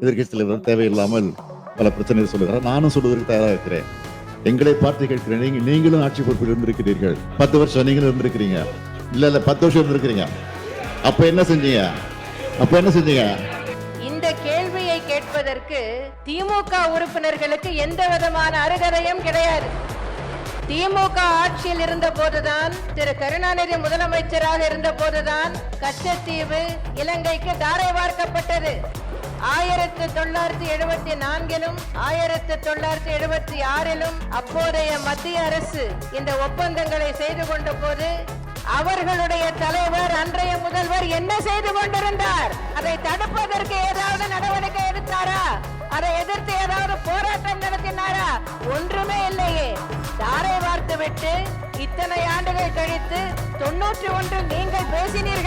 எதிர்கட்சியில் தேவையில்லாமல் பல பிரச்சனைகள் சொல்லுகிறார். நானும் சொல்வதற்கு தயாராக இருக்கிறேன். எங்களை பார்த்து கேட்கிறேன். நீங்க நீங்களும் ஆட்சி பொறுப்பில் இருந்திருக்கிறீர்கள். பத்து வருஷம் நீங்களும் இருந்திருக்கிறீங்க. இல்ல இல்ல பத்து வருஷம் இருந்திருக்கிறீங்க. அப்ப என்ன செஞ்சீங்க? அப்ப என்ன செஞ்சீங்க? இந்த கேள்வியை கேட்பதற்கு திமுக உறுப்பினர்களுக்கு எந்த விதமான அருகதையும் கிடையாது. திமுக ஆட்சியில் இருந்த போதுதான் திரு கருணாநிதி முதலமைச்சராக இருந்த போதுதான் கச்சத்தீவு இலங்கைக்கு தாரை வார்க்கப்பட்டது. ஆயிரத்தி தொள்ளாயிரத்தி எழுபத்தி நான்கிலும் ஆயிரத்தி தொள்ளாயிரத்தி எழுபத்தி ஆறிலும் அப்போதைய மத்திய அரசு இந்த ஒப்பந்தங்களை செய்து கொண்ட போது அவர்களுடைய தலைவர் அன்றைய முதல்வர் என்ன செய்து கொண்டிருந்தார்? அதை தடுப்பதற்கு ஏதாவது நடவடிக்கை எடுத்தாரா? அதை எதிர்த்து ஏதாவது போராட்டம் நடத்தினாரா? ஒன்றுமே இல்லையே. தாரை வார்த்து விட்டு இத்தனை ஆண்டுகள் கழித்து தொன்னூற்றி ஒன்றில் நீங்கள் பேசினீர்கள்.